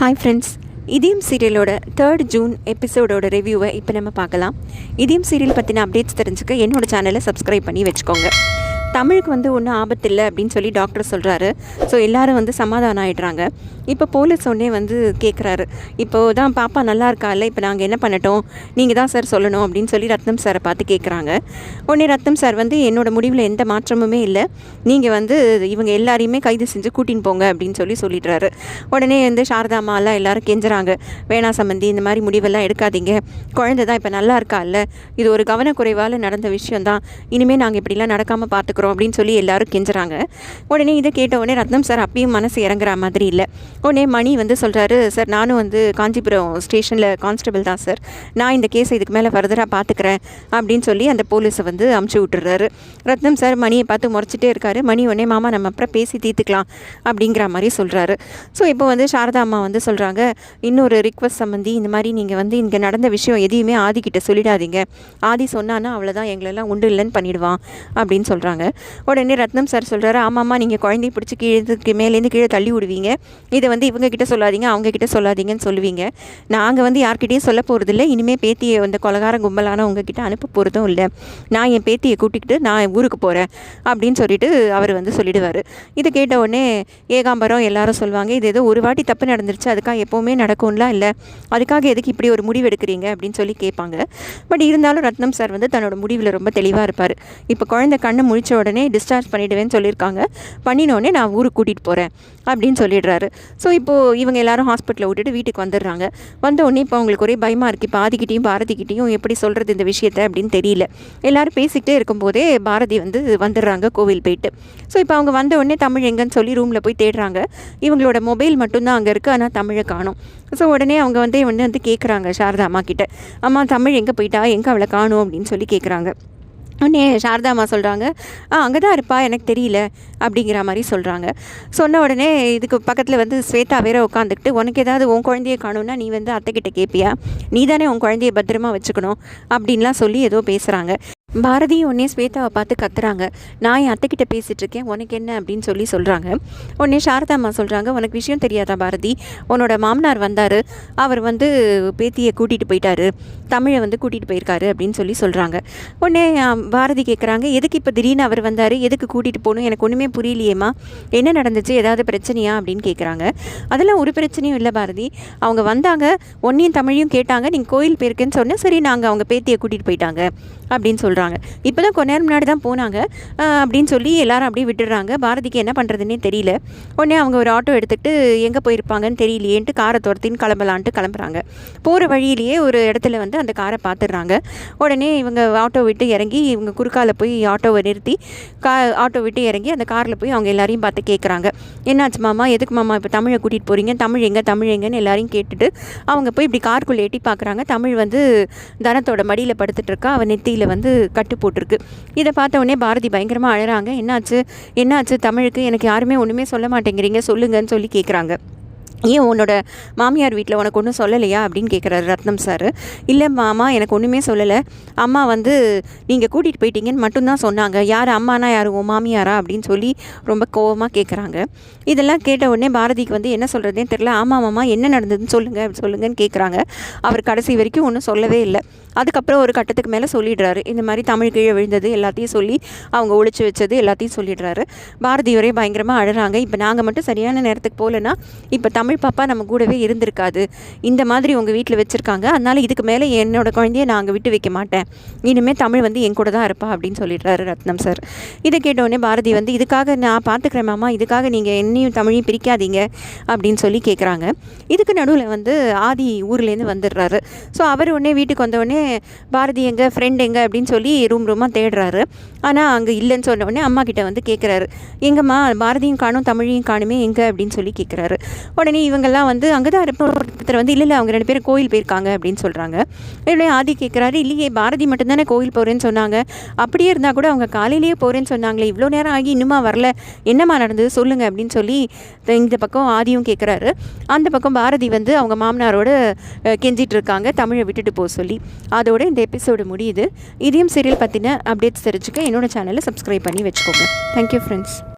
Hi friends இதயம் சீரியலோட third June எபிசோடோட ரிவ்யூவை இப்போ நம்ம பார்க்கலாம். இதயம் சீரியல் பற்றின அப்டேட்ஸ் தெரிஞ்சுக்க என்னோட சேனலை சப்ஸ்கிரைப் பண்ணி வச்சுக்கோங்க. தமிழுக்கு வந்து ஒன்றும் ஆபத்து இல்லை அப்படின்னு சொல்லி டாக்டர் சொல்கிறாரு ஸோ எல்லாரும் வந்து சமாதானம் ஆகிடுறாங்க இப்போ போலீஸ் உடனே வந்து கேட்குறாரு இப்போ தான் பாப்பா நல்லா இருக்கா? இல்லை இப்போ நாங்கள் என்ன பண்ணட்டும்? நீங்கள் தான் சார் சொல்லணும் அப்படின்னு சொல்லி ரத்னம் சாரை பார்த்து கேட்குறாங்க உடனே ரத்னம் சார் வந்து என்னோட முடிவில் எந்த மாற்றமுமே இல்லை. நீங்கள் வந்து இவங்க எல்லாரையுமே கைது செஞ்சு கூட்டின்னு போங்க அப்படின்னு சொல்லி சொல்லிடுறாரு. உடனே வந்து சாரதாமாலாம் எல்லோரும் கெஞ்சுறாங்க. வேணா சம்பந்தி இந்த மாதிரி முடிவெல்லாம் எடுக்காதீங்க. குழந்தை தான் இப்போ நல்லா இருக்கா? இல்லை இது ஒரு கவனக்குறைவால் நடந்த விஷயம்தான். இனிமேல் நாங்கள் இப்படிலாம் நடக்காமல் இருக்கிறோம் அப்படின்னு சொல்லி எல்லாரும் கெஞ்சுறாங்க. உடனே இதை கேட்ட உடனே ரத்னம் சார் அப்பயும் மனசு இறங்குற மாதிரி இல்லை. உடனே மணி வந்து சொல்கிறாரு சார் நானும் வந்து காஞ்சிபுரம் ஸ்டேஷனில் கான்ஸ்டபிள் தான் சார். நான் இந்த கேஸை இதுக்கு மேலே ஃபர்தராக பார்த்துக்கிறேன் அப்படின்னு சொல்லி அந்த போலீஸை வந்து அமுச்சு விட்டுறாரு. ரத்னம் சார் மணியை பார்த்து முறைச்சிட்டே இருக்காரு. மணி உடனே மாமா நம்ம அப்புறம் பேசி தீர்த்துக்கலாம் அப்படிங்கிற மாதிரி சொல்கிறாரு ஸோ இப்போ வந்து சாரதா அம்மா வந்து சொல்கிறாங்க இன்னொரு ரிக்வஸ்ட் சம்மந்தி இந்த மாதிரி நீங்கள் வந்து இங்கே நடந்த விஷயம் எதையுமே ஆதிக்கிட்ட சொல்லிடாதீங்க. ஆதி சொன்னான்னா அவ்வளோதான் எங்களெல்லாம் உண்டு இல்லைன்னு பண்ணிடுவான் அப்படின்னு சொல்கிறாங்க உடனே ரத்னம் சார் சொல்கிறாரு ஆமாம்மா நீங்கள் குழந்தைய பிடிச்சி கீழே மேலேருந்து கீழே தள்ளி விடுவீங்க. இதை வந்து இவங்க கிட்ட சொல்லாதீங்க அவங்க கிட்ட சொல்லாதீங்கன்னு சொல்லுவீங்க. நாங்கள் வந்து யார்கிட்டையும் சொல்ல போகிறதில்ல இனிமேல் பேத்தியை அந்த கொலகார கும்பலான உங்ககிட்ட அனுப்ப போகிறதும் இல்லை. நான் என் பேத்தியை கூட்டிக்கிட்டு நான் ஊருக்கு போகிறேன் அப்படின்னு சொல்லிட்டு அவர் வந்து சொல்லிடுவார். இதை கேட்ட உடனே ஏகாம்பரம் எல்லாரும் சொல்லுவாங்க இது ஏதோ ஒரு வாட்டி தப்பு நடந்துருச்சு அதுக்காக எப்போவுமே நடக்கும்லாம் இல்லை? அதுக்காக எதுக்கு இப்படி ஒரு முடிவு எடுக்கிறீங்க? அப்படின்னு சொல்லி கேட்பாங்க. பட் இருந்தாலும் ரத்னம் சார் வந்து தன்னோட முடிவில் ரொம்ப தெளிவாக இருப்பார். இப்போ குழந்தை கண்ணை முழிச்ச உடனே டிஸ்சார்ஜ் பண்ணிவிடுவேன்னு சொல்லியிருக்காங்க. பண்ணினோடனே நான் ஊருக்கு கூட்டிகிட்டு போகிறேன் அப்படின்னு சொல்லிடுறாரு. ஸோ இப்போது இவங்க எல்லாரும் ஹாஸ்பிட்டலில் விட்டுட்டு வீட்டுக்கு வந்துடுறாங்க. வந்த உடனே இப்போ அவங்களுக்கு ஒரே பயமாக இருக்குது இப்போ ஆதிக்கிட்டையும் பாரதிக்கிட்டையும் எப்படி சொல்கிறது இந்த விஷயத்தை அப்படின்னு தெரியல. எல்லாரும் பேசிக்கிட்டே இருக்கும்போதே பாரதி வந்து வந்துடுறாங்க கோவில் போயிட்டு. ஸோ இப்போ அவங்க வந்த உடனே தமிழ் எங்கன்னு சொல்லி ரூமில் போய் தேடுறாங்க. இவங்களோட மொபைல் மட்டும்தான் அங்கே இருக்குது ஆனால் தமிழை காணும். ஸோ உடனே அவங்க வந்து வந்து வந்து கேட்குறாங்க சாரதா அம்மா கிட்ட. அம்மா தமிழ் எங்கே போயிட்டா? எங்கே அவளை காணும்? அப்படின்னு சொல்லி கேட்குறாங்க உடனே சாரதாமா சொல்கிறாங்க ஆ அங்கே தான் இருப்பா எனக்கு தெரியல அப்படிங்கிற மாதிரி சொல்கிறாங்க சொன்ன உடனே இதுக்கு பக்கத்தில் வந்து ஸ்வேதா வேற உட்காந்துக்கிட்டு உனக்கு ஏதாவது உன் குழந்தைய காணும்னா நீ வந்து அத்தைக்கிட்ட கேட்பியா நீ தானே உன் குழந்தைய பத்திரமா வச்சுக்கணும் அப்படின்லாம் சொல்லி ஏதோ பேசுகிறாங்க பாரதி உடனே ஸ்வேதாவை பார்த்து கத்துறாங்க. நான் என் அத்தைக்கிட்ட பேசிகிட்டு இருக்கேன் உனக்கு என்ன அப்படின்னு சொல்லி சொல்கிறாங்க உடனே சாரதா அம்மா சொல்கிறாங்க உனக்கு விஷயம் தெரியாதா பாரதி? உன்னோட மாமனார் வந்தார். அவர் வந்து பேத்தியை கூட்டிகிட்டு போயிட்டாரு. தமிழை வந்து கூட்டிகிட்டு போயிருக்காரு அப்படின்னு சொல்லி சொல்கிறாங்க உடனே பாரதி கேட்குறாங்க எதுக்கு இப்போ திடீர்னு அவர் வந்தார்? எதுக்கு கூட்டிகிட்டு போகணும்? எனக்கு ஒன்றுமே புரியலையேம்மா. என்ன நடந்துச்சு? ஏதாவது பிரச்சனையா? அப்படின்னு கேட்குறாங்க அதெல்லாம் ஒரு பிரச்சனையும் இல்லை பாரதி. அவங்க வந்தாங்க. ஒன்றையும் தமிழையும் கேட்டாங்க. நீங்கள் கோயில் போயிருக்கேன்னு சொன்னேன் சரி நாங்கள் அவங்க பேத்தியை கூட்டிகிட்டு போயிட்டாங்க. அப்படின்னு சொல்கிறாங்க இப்போ தான் கொஞ்ச நேரம் முன்னாடி தான் போனாங்க. அப்படின்னு சொல்லி எல்லாரும் அப்படியே விட்டுடுறாங்க. பாரதிக்கு என்ன பண்ணுறதுன்னே தெரியல. உடனே அவங்க ஒரு ஆட்டோ எடுத்துகிட்டு எங்கே போயிருப்பாங்கன்னு தெரியலையேன்ட்டு காரை துரத்தின்னு கிளம்பலான்ட்டு கிளம்புறாங்க. போகிற வழியிலேயே ஒரு இடத்துல வந்து அந்த காரை பார்த்துடுறாங்க உடனே இவங்க ஆட்டோ விட்டு இறங்கி இவங்க குறுக்கால போய் ஆட்டோவை நிறுத்தி கா ஆட்டோ விட்டு இறங்கி அந்த காரில் போய் அவங்க எல்லாரையும் பார்த்து கேட்குறாங்க என்னாச்சு மாமா? எதுக்கு மாமா இப்போ தமிழை கூட்டிகிட்டு போகிறீங்க தமிழ் எங்கே? தமிழ் எங்கன்னு எல்லாரையும் கேட்டுட்டு அவங்க போய் இப்படி காருக்குள்ளே எட்டி பார்க்குறாங்க தமிழ் வந்து தனத்தோட மடியில் படுத்துட்டு இருக்கா. அவன் கையில் வந்து கட்டு போட்டிருக்கு. இதை பார்த்த உடனே பாரதி பயங்கரமாக அழறாங்க. என்னாச்சு? என்னாச்சு? தமிழுக்கு எனக்கு யாருமே ஒன்றுமே சொல்ல மாட்டேங்கிறீங்க. சொல்லுங்கன்னு சொல்லி கேட்குறாங்க ஏன் உன்னோட மாமியார் வீட்டில் உனக்கு ஒன்றும் சொல்லலையா அப்படின்னு கேட்குறாரு ரத்னம் சார். இல்லை மாமா எனக்கு ஒன்றுமே சொல்லலை. அம்மா வந்து நீங்கள் கூட்டிகிட்டு போயிட்டீங்கன்னு மட்டும்தான் சொன்னாங்க. யார் அம்மானா யார் உன் மாமியாரா அப்படின்னு சொல்லி ரொம்ப கோவமாக கேட்குறாங்க இதெல்லாம் கேட்ட உடனே பாரதிக்கு வந்து என்ன சொல்கிறதே தெரில ஆமாம் மாமா என்ன நடந்ததுன்னு சொல்லுங்கள் சொல்லுங்கன்னு கேட்குறாங்க அவர் கடைசி வரைக்கும் ஒன்றும் சொல்லவே இல்லை. அதுக்கப்புறம் ஒரு கட்டத்துக்கு மேலே சொல்லிடுறாரு. இந்த மாதிரி தமிழ் கீழே விழுந்தது எல்லாத்தையும் சொல்லி அவங்க ஒழிச்சு வச்சது எல்லாத்தையும் சொல்லிடுறாரு. பாரதி ஒரே பயங்கரமாக அழுறாங்க. இப்போ நாங்கள் மட்டும் சரியான நேரத்துக்கு போகலன்னா இப்போ தமிழ் தமிழ் பாப்பா நம்ம கூடவே இருந்திருக்காது. இந்த மாதிரி உங்கள் வீட்டில் வச்சுருக்காங்க. அதனால இதுக்கு மேலே என்னோடய குழந்தைய நான் அங்கே விட்டு வைக்க மாட்டேன். இனிமேல் தமிழ் வந்து என் கூட தான் இருப்பா அப்படின்னு சொல்லிடுறாரு ரத்னம் சார் இதை கேட்டோடனே பாரதி வந்து இதுக்காக நான் பார்த்துக்கிறேன் மாமா. இதுக்காக நீங்கள் என்னையும் தமிழையும் பிரிக்காதீங்க. அப்படின்னு சொல்லி கேட்குறாங்க இதுக்கு நடுவில் வந்து ஆதி ஊர்லேருந்து வந்துடுறாரு. ஸோ அவர் உடனே வீட்டுக்கு வந்தவுடனே பாரதி எங்கள் ஃப்ரெண்ட் எங்கே? அப்படின்னு சொல்லி ரூம் ரூமாக தேடுறாரு. ஆனால் அங்கே இல்லைன்னு சொன்ன உடனே அம்மா கிட்ட வந்து கேட்குறாரு எங்கம்மா? பாரதியும் காணும் தமிழையும் காணுமே எங்கே? அப்படின்னு சொல்லி கேட்குறாரு உடனே இவங்கெல்லாம் வந்து அங்கே தான் ஒருத்தர் வந்து இல்லை இல்லை அவங்க ரெண்டு பேரும் கோயில் போயிருக்காங்க அப்படின்னு சொல்கிறாங்க உடனே ஆதி கேட்குறாரு இல்லையே பாரதி மட்டும்தானே கோயில் போகிறேன்னு சொன்னாங்க. அப்படியே இருந்தால் கூட அவங்க காலையிலேயே போகிறேன்னு சொன்னாங்களே இவ்வளோ நேரம் ஆகி இன்னுமா வரல என்னம்மா நடந்தது சொல்லுங்க அப்படின்னு சொல்லி இந்த பக்கம் ஆதியும் கேட்குறாரு அந்த பக்கம் பாரதி வந்து அவங்க மாமனாரோட கெஞ்சிட்டு இருக்காங்க தமிழை விட்டுட்டு போக சொல்லி. அதோட இந்த எபிசோடு முடியுது. இதையும் சீரியல் பற்றின அப்டேட்ஸ் தெரிஞ்சுக்க என்னோட சேனலை சப்ஸ்கிரைப் பண்ணி வச்சுக்கோங்க. Thank you friends